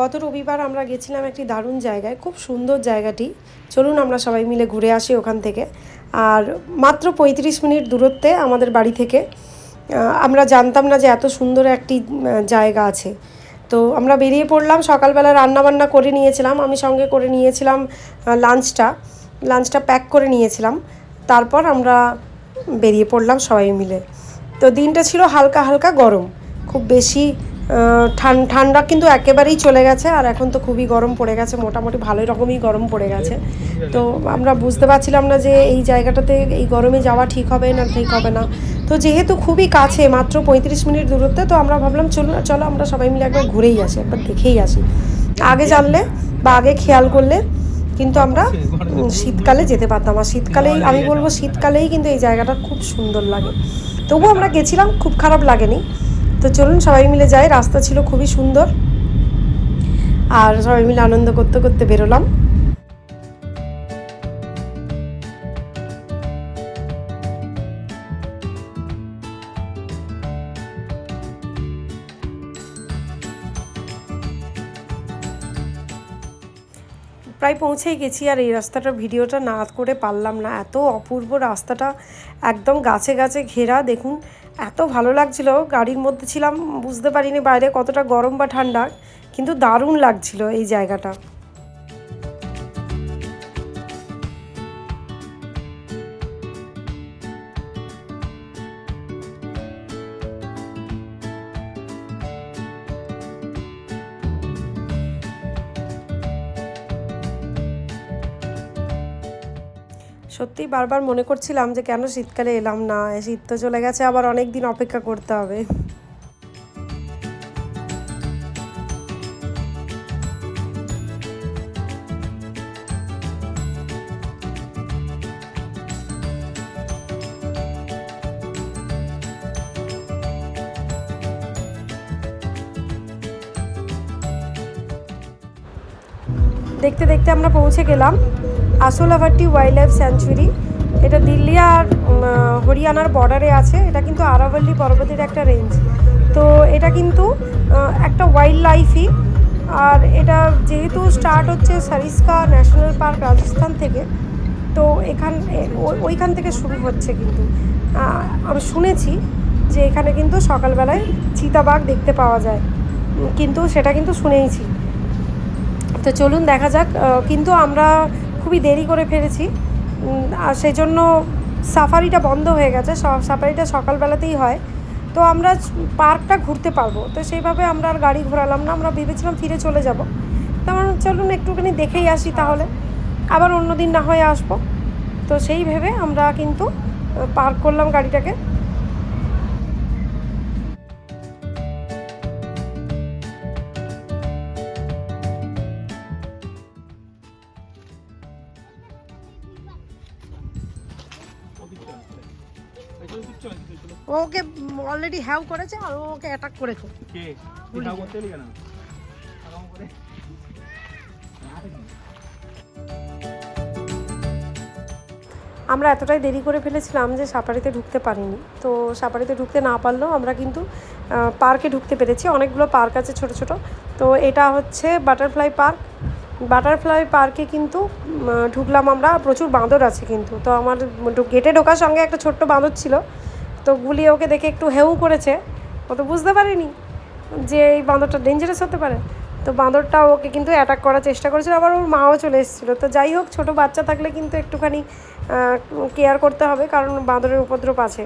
গত রবিবার আমরা গেছিলাম একটি দারুণ জায়গায়, খুব সুন্দর জায়গাটি। চলুন আমরা সবাই মিলে ঘুরে আসি ওখান থেকে। আর মাত্র পঁয়ত্রিশ মিনিট দূরত্বে আমাদের বাড়ি থেকে আমরা জানতাম না যে এত সুন্দর একটি জায়গা আছে। তো আমরা বেরিয়ে পড়লাম, সকালবেলা রান্না বান্না করে নিয়েছিলাম, আমি সঙ্গে করে নিয়েছিলাম লাঞ্চটা লাঞ্চটা প্যাক করে নিয়েছিলাম। তারপর আমরা বেরিয়ে পড়লাম সবাই মিলে। তো দিনটা ছিল হালকা হালকা গরম, খুব বেশি ঠান্ডা কিন্তু একেবারেই চলে গেছে, আর এখন তো খুবই গরম পড়ে গেছে, মোটামুটি ভালোই রকমই গরম পড়ে গেছে। তো আমরা বুঝতে পারছিলাম না যে এই জায়গাটাতে এই গরমে যাওয়া ঠিক হবে না, ঠিক হবে না। তো যেহেতু খুবই কাছে, মাত্র পঁয়ত্রিশ মিনিট দূরত্বে, তো আমরা ভাবলাম চলো চলো আমরা সবাই মিলে একবার ঘুরেই আসি, একবার দেখেই আসি। আগে জানলে বা আগে খেয়াল করলে কিন্তু আমরা শীতকালে যেতে পারতাম, আর শীতকালেই, আমি বলব শীতকালেই কিন্তু এই জায়গাটা খুব সুন্দর লাগে। তবুও আমরা গেছিলাম, খুব খারাপ লাগেনি। তো চলুন সবাই মিলে যাই। রাস্তা ছিল খুবই সুন্দর। আর সবাই মিলে আনন্দ করতে করতে বেরোলাম। প্রায় পৌঁছেই গেছি আর এই রাস্তাটার ভিডিওটা না করে পারলাম না। এত অপূর্ব রাস্তাটা, একদম গাছে গাছে ঘেরা। দেখুন এত ভালো লাগছিল, গাড়ির মধ্যে ছিলাম, বুঝতে পারিনি বাইরে কতটা গরম বা ঠান্ডা, কিন্তু দারুণ লাগছিল এই জায়গাটা। সত্যি বারবার মনে করছিলাম যে কেন শীতকালে এলাম না শীত তো চলে গেছে, আবার অনেক দিন অপেক্ষা করতে হবে। দেখতে দেখতে আমরা পৌঁছে গেলাম। আসোলাভাটি ওয়াইল্ড লাইফ স্যাঞ্চুরি। এটা দিল্লি আর হরিয়ানার বর্ডারে আছে। এটা কিন্তু আরাবল্লী পর্বতের একটা রেঞ্জ তো এটা কিন্তু একটা ওয়াইল্ড লাইফই আর এটা যেহেতু স্টার্ট হচ্ছে সারিস্কা ন্যাশনাল পার্ক রাজস্থান থেকে, তো এখান ওইখান থেকে শুরু হচ্ছে কিন্তু। আমি শুনেছি যে এখানে কিন্তু সকালবেলায় চিতাবাঘ দেখতে পাওয়া যায়। কিন্তু সেটা কিন্তু শুনেইছি। তো চলুন দেখা যাক কিন্তু আমরা খুবই দেরি করে ফেলেছি। আর সেই জন্য সাফারিটা বন্ধ হয়ে গেছে। সাফারিটা সকালবেলাতেই হয়। তো আমরা পার্কটা ঘুরতে পারব। তো সেইভাবে আমরা আর গাড়ি ঘোরালাম না। আমরা ভেবেছিলাম ফিরে চলে যাব। তো আমার চলুন একটুখানি দেখেই আসি তাহলে। আবার অন্য দিন না হয়ে আসব। তো সেই ভেবে আমরা কিন্তু পার্ক করলাম গাড়িটাকে। ওকে অলরেডি হ্যাভ করেছে আর ওকে অ্যাটাক করেছে। কে? করতে কেন আমরা এতটাই দেরি করে ফেলেছিলাম যে সাফারিতে ঢুকতে পারিনি। তো সাফারিতে ঢুকতে না পারলেও আমরা কিন্তু পার্কে ঢুকতে পেরেছি। অনেকগুলো পার্ক আছে ছোট ছোট। তো এটা হচ্ছে বাটারফ্লাই পার্ক বাটারফ্লাই পার্কে কিন্তু ঢুকলাম আমরা। প্রচুর বাঁদর আছে কিন্তু। তো আমার গেটে ঢোকার সঙ্গে একটা ছোট্ট বাঁদর ছিল। তো গুলি ওকে দেখে একটু হেউ করেছে। ও তো বুঝতে পারেনি যে এই বাঁদরটা ডেঞ্জারাস হতে পারে। তো বাঁদরটা ওকে কিন্তু অ্যাটাক করার চেষ্টা করেছিল। আবার ওর মাও চলে এসেছিল। তো যাই হোক, ছোটো বাচ্চা থাকলে কিন্তু একটুখানি কেয়ার করতে হবে। কারণ বাঁদরের উপদ্রব আছে।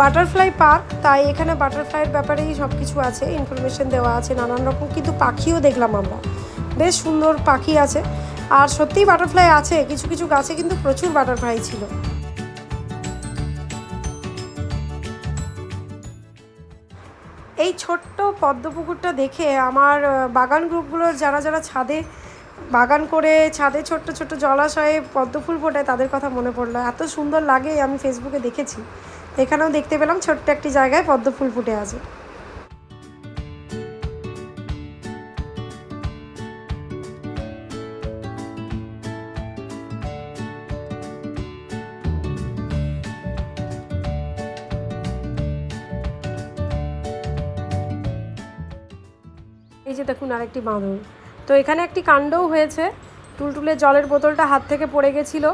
বাটারফ্লাই পার্ক, তাই এখানে বাটারফ্লাইয়ের ব্যাপারেই সব কিছু আছে ইনফরমেশন দেওয়া আছে, নানান রকম, কিন্তু পাখিও দেখলাম আমরা। বেশ সুন্দর পাখি আছে, আর সত্যিই বাটারফ্লাই আছে, কিছু কিছু গাছে কিন্তু প্রচুর বাটারফ্লাই ছিল। এই ছোট্ট পদ্মপুকুরটা দেখে আমার বাগান গ্রুপগুলোর যারা যারা ছাদে, বাগান করে ছাদে ছোট্ট ছোট্ট জলাশয়ে পদ্মফুল ফোটায়, তাদের কথা মনে পড়ল। এত সুন্দর লাগে, আমি ফেসবুকে দেখেছি। এখানেও দেখতে পেলাম ছোট্ট একটি জায়গায় পদ্ম ফুল ফুটে আছে। এই যে দেখুন আরেকটি বাঁদর। তো এখানে একটি কাণ্ডও হয়েছে। টুলটুলের জলের বোতলটা হাত থেকে পড়ে গেছিল।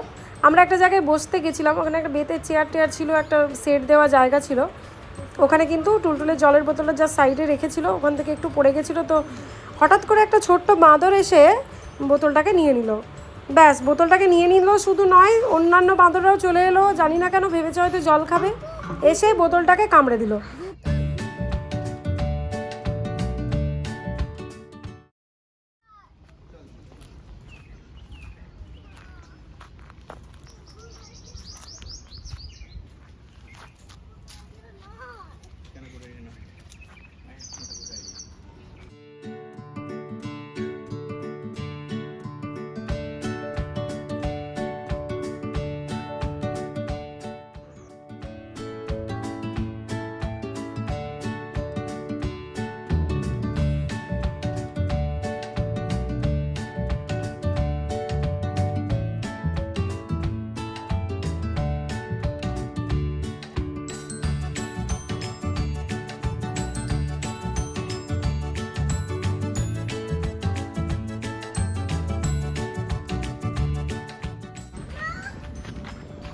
আমরা একটা জায়গায় বসতে গেছিলাম, ওখানে একটা বেতের চেয়ার টেয়ার ছিল, একটা সেট দেওয়া জায়গা ছিল। ওখানে কিন্তু টুলটুলের জলের বোতলটা যা সাইডে রেখেছিল, ওখান থেকে একটু পড়ে গেছিল তো হঠাৎ করে একটা ছোট্ট বাঁদর এসে বোতলটাকে নিয়ে নিল। ব্যাস, বোতলটাকে নিয়ে নিল শুধু নয়, অন্যান্য বাঁদররাও চলে এলো, জানি না কেন ভেবেছে হয়তো জল খাবে। এসে বোতলটাকে কামড়ে দিল।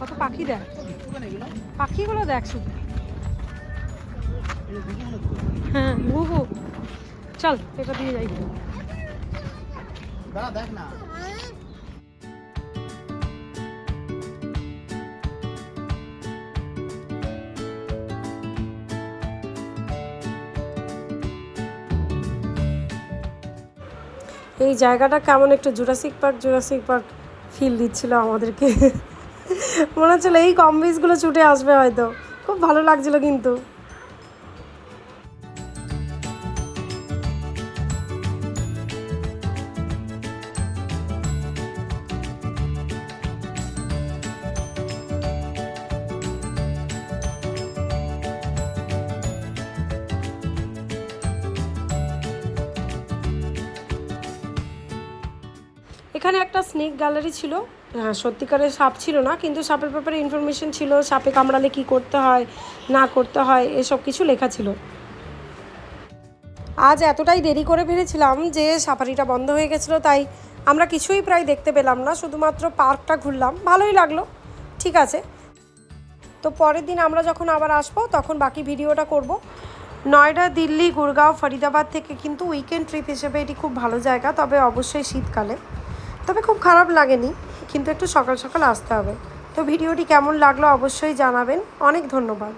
কত পাখি দেখ? পাখিগুলো দেখ শুধু। হ্যাঁ ঘুঘু। চল এটা দিয়ে যাই। দেখ না। এই জায়গাটা কেমন একটা Jurassic Park Jurassic Park feel দিচ্ছিল আমাদেরকে। মনে হচ্ছিল এই কম বীজগুলো ছুটে আসবে হয়তো। খুব ভালো লাগছিল কিন্তু। এখানে একটা স্নেক গ্যালারি ছিল। হ্যাঁ সত্যিকারের সাপ ছিল না, কিন্তু সাপের ব্যাপারে ইনফরমেশন ছিল, সাপে কামড়ালে কি করতে হয়, না করতে হয়, এসব কিছু লেখা ছিল। আজ এতটাই দেরি করে ফেলেছিলাম যে সাফারিটা বন্ধ হয়ে গেছিল, তাই আমরা কিছুই প্রায় দেখতে পেলাম না, শুধুমাত্র পার্কটা ঘুরলাম, ভালোই লাগল, ঠিক আছে। তো পরের দিন আমরা যখন আবার আসব, তখন বাকি ভিডিওটা করব। নয়ডা, দিল্লি, গুরগাঁও, ফরিদাবাদ থেকে কিন্তু উইকেন্ড ট্রিপ হিসেবে এটি খুব ভালো জায়গা, তবে অবশ্যই শীতকালে। তবে খুব খারাপ লাগেনি। কিন্তু একটু সকাল সকাল আসতে হবে। তো ভিডিওটি কেমন লাগল অবশ্যই জানাবেন। অনেক ধন্যবাদ।